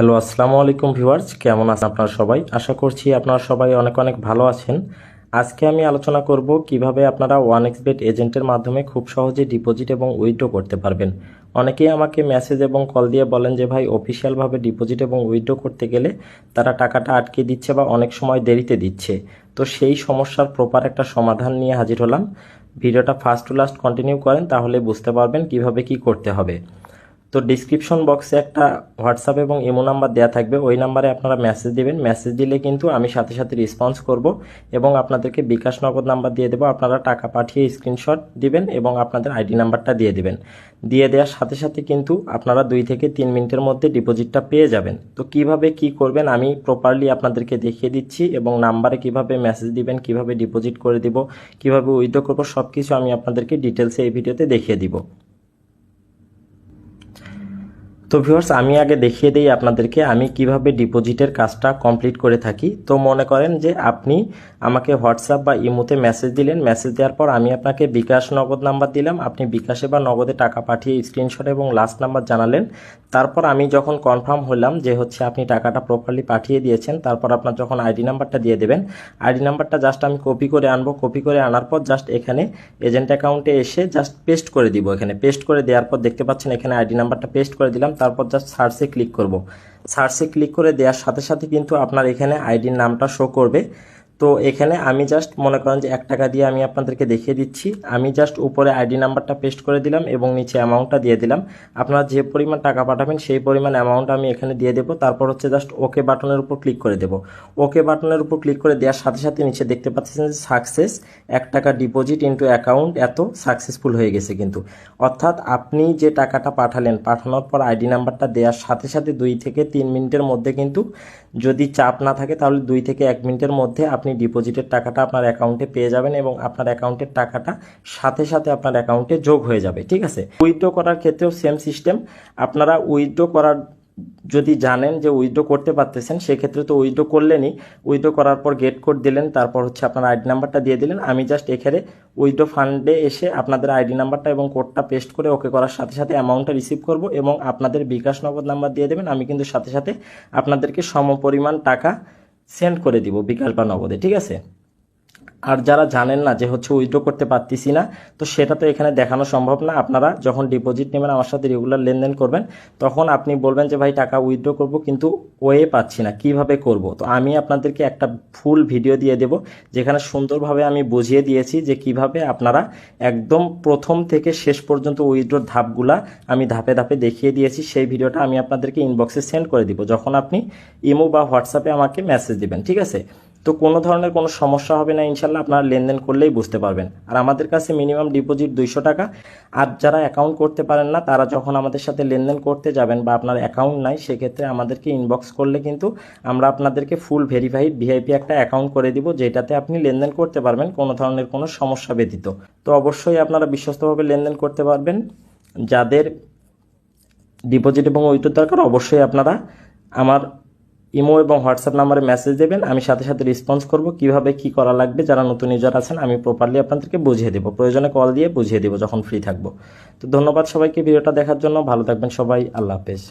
Hello, আসসালামু আলাইকুম viewers, কেমন আছেন আপনারা সবাই? আশা করছি আপনারা সবাই অনেক অনেক ভালো আছেন। আজকে আমি আলোচনা করব কীভাবে আপনারা ওয়ান এক্স বেট এজেন্টের মাধ্যমে খুব সহজে ডিপোজিট এবং উইথড্র করতে পারবেন। অনেকেই আমাকে মেসেজ এবং কল দিয়ে বলেন যে, ভাই, অফিসিয়ালভাবে ডিপোজিট এবং উইথড্র করতে গেলে তারা টাকাটা আটকে দিচ্ছে বা অনেক সময় দেরিতে দিচ্ছে। তো সেই সমস্যার প্রপার একটা সমাধান নিয়ে হাজির হলাম। ভিডিওটা ফার্স্ট টু লাস্ট কন্টিনিউ করেন, তাহলে বুঝতে পারবেন কীভাবে কি করতে হবে। তো ডিসক্রিপশন বক্সে একটা হোয়াটসঅ্যাপ এবং ইমো নাম্বার দেওয়া থাকবে। ওই নাম্বারে আপনারা মেসেজ দিবেন। মেসেজ দিলে কিন্তু আমি সাথে সাথে রেসপন্স করব এবং আপনাদেরকে বিকাশ নগদ নাম্বার দিয়ে দেবো। আপনারা টাকা পাঠিয়ে স্ক্রিনশট দিবেন এবং আপনাদের আইডি নাম্বারটা দিয়ে দিবেন। দিয়ে দেওয়ার সাথে সাথে কিন্তু আপনারা দুই থেকে তিন মিনিটের মধ্যে ডিপোজিটটা পেয়ে যাবেন। তো কীভাবে কি করবেন আমি প্রপারলি আপনাদেরকে দেখিয়ে দিচ্ছি এবং নাম্বারে কীভাবে মেসেজ দিবেন, কীভাবে ডিপোজিট করে দিব, কীভাবে উইথড্র করব সব কিছু আমি আপনাদেরকে ডিটেলসে এই ভিডিওতে দেখিয়ে দিব। তো ভিউয়ার্স, আমি আগে দেখিয়ে দিই আপনাদেরকে আমি কীভাবে ডিপোজিটের কাজটা কমপ্লিট করে থাকি। তো মনে করেন যে আপনি আমাকে হোয়াটসঅ্যাপ বা ইমোতে মেসেজ দিলেন, মেসেজ দেওয়ার পর আমি আপনাকে বিকাশ নগদ নাম্বার দিলাম, আপনি বিকাশে বা নগদে টাকা পাঠিয়ে স্ক্রিনশট এবং লাস্ট নাম্বার জানালেন। তারপর আমি যখন কনফার্ম হলাম যে হচ্ছে আপনি টাকাটা প্রপারলি পাঠিয়ে দিয়েছেন, তারপর আপনার যখন আইডি নাম্বারটা দিয়ে দেবেন আইডি নাম্বারটা জাস্ট আমি কপি করে আনব। কপি করে আনার পর জাস্ট এখানে এজেন্ট অ্যাকাউন্টে এসে জাস্ট পেস্ট করে দিব এখানে। পেস্ট করে দেওয়ার পর দেখতে পাচ্ছেন এখানে আইডি নাম্বারটা পেস্ট করে দিলাম। তারপর জাস্ট সার্চে ক্লিক করব। সার্চে ক্লিক করে দেওয়ার সাথে সাথে কিন্তু আপনার এখানে আইডির নামটা শো করবে। তো এখানে আমি জাস্ট মনে করেন যে এক টাকা দিয়ে আমি আপনাদেরকে দেখিয়ে দিচ্ছি। আমি জাস্ট উপরে আইডি নাম্বারটা পেস্ট করে দিলাম এবং নিচে অ্যামাউন্টটা দিয়ে দিলাম। আপনারা যে পরিমাণ টাকা পাঠাবেন সেই পরিমাণ অ্যামাউন্ট আমি এখানে দিয়ে দেবো। তারপর হচ্ছে জাস্ট ওকে বাটনের উপর ক্লিক করে দেবো। ওকে বাটনের উপর ক্লিক করে দেওয়ার সাথে সাথে নিচে দেখতে পাচ্ছেন যে সাকসেস এক টাকা ডিপোজিট ইন্টু অ্যাকাউন্ট এত সাকসেসফুল হয়ে গেছে কিন্তু। অর্থাৎ আপনি যে টাকাটা পাঠালেন, পাঠানোর পর আইডি নাম্বারটা দেওয়ার সাথে সাথে দুই থেকে তিন মিনিটের মধ্যে কিন্তু যদি চাপ না থাকে, তাহলে দুই থেকে এক মিনিটের মধ্যে আপনি ডিপোজিটের টাকাটা আপনার অ্যাকাউন্টে পেয়ে যাবেন এবং আপনার অ্যাকাউন্টের টাকাটা সাথে সাথে আপনার অ্যাকাউন্টে যোগ হয়ে যাবে, ঠিক আছে? উইথড্র করার ক্ষেত্রেও সেম সিস্টেম। আপনারা উইথড্র করার, যদি জানেন যে উইথড্র করতে পারতেছেন, সেক্ষেত্রে তো উইথড্র করলেনই। উইথড্র করার পর গেট কোড দিলেন, তারপর হচ্ছে আপনার আইডি নাম্বারটা দিয়ে দিলেন। আমি জাস্ট এখানে উইথড্র ফান্ডে এসে আপনাদের আইডি নাম্বারটা এবং কোডটা পেস্ট করে ওকে করার সাথে সাথে অ্যামাউন্টটা রিসিভ করব এবং আপনাদের বিকাশ নগদ নাম্বার দিয়ে দেবেন। আমি কিন্তু সাথে সাথে আপনাদেরকে সমপরিমাণ টাকা সেন্ড করে দিব বিকাশ বা নগদে ঠিক আছে? আর যারা জানেন না যে হচ্ছে উইথড্র করতে পারতেছি না, তো সেটা তো এখানে দেখানো সম্ভব না। আপনারা যখন ডিপোজিট নেবেন, আমার সাথে রেগুলার লেনদেন করবেন, তখন আপনি বলবেন যে, ভাই, টাকা উইথড্র করব, কিন্তু ওয়ে পাচ্ছি না, কীভাবে করব? তো আমি আপনাদেরকে একটা ফুল ভিডিও দিয়ে দেব, যেখানে সুন্দরভাবে আমি বুঝিয়ে দিয়েছি যে, কীভাবে আপনারা একদম প্রথম থেকে শেষ পর্যন্ত উইথড্রোর ধাপগুলা আমি ধাপে ধাপে দেখিয়ে দিয়েছি। সেই ভিডিওটা আমি আপনাদেরকে ইনবক্সে সেন্ড করে দিব, যখন আপনি ইমো বা হোয়াটসঅ্যাপে আমাকে মেসেজ দিবেন, ঠিক আছে? তো কোনো ধরনের কোনো সমস্যা হবে না ইনশাল্লাহ আপনারা লেনদেন করলেই বুঝতে পারবেন। আর আমাদের কাছে মিনিমাম ডিপোজিট দুইশো টাকা। আর যারা অ্যাকাউন্ট করতে পারেন না, তারা যখন আমাদের সাথে লেনদেন করতে যাবেন বা আপনার অ্যাকাউন্ট নাই, সেক্ষেত্রে আমাদেরকে ইনবক্স করলে কিন্তু আমরা আপনাদেরকে ফুল ভেরিফাইড ভিআইপি একটা অ্যাকাউন্ট করে দিব, যেটাতে আপনি লেনদেন করতে পারবেন, কোনো ধরনের কোনো সমস্যা ব্যতীত। তো অবশ্যই আপনারা বিশ্বস্তভাবে লেনদেন করতে পারবেন। যাদের ডিপোজিট এবং উইথড্র দরকার, অবশ্যই আপনারা আমার ইমো এবং হোয়াটসঅ্যাপ নাম্বারে মেসেজ দেবেন, আমি সাথে সাথে রেসপন্স করব কীভাবে কি করা লাগবে। যারা নতুন ইউজার আছেন, আমি প্রপারলি আপনাদেরকে বুঝিয়ে দেবো। প্রয়োজনে কল দিয়ে বুঝিয়ে দেবো যখন ফ্রি থাকব। তো ধন্যবাদ সবাইকে ভিডিওটা দেখার জন্য। ভালো থাকবেন সবাই। আল্লাহ হাফেজ।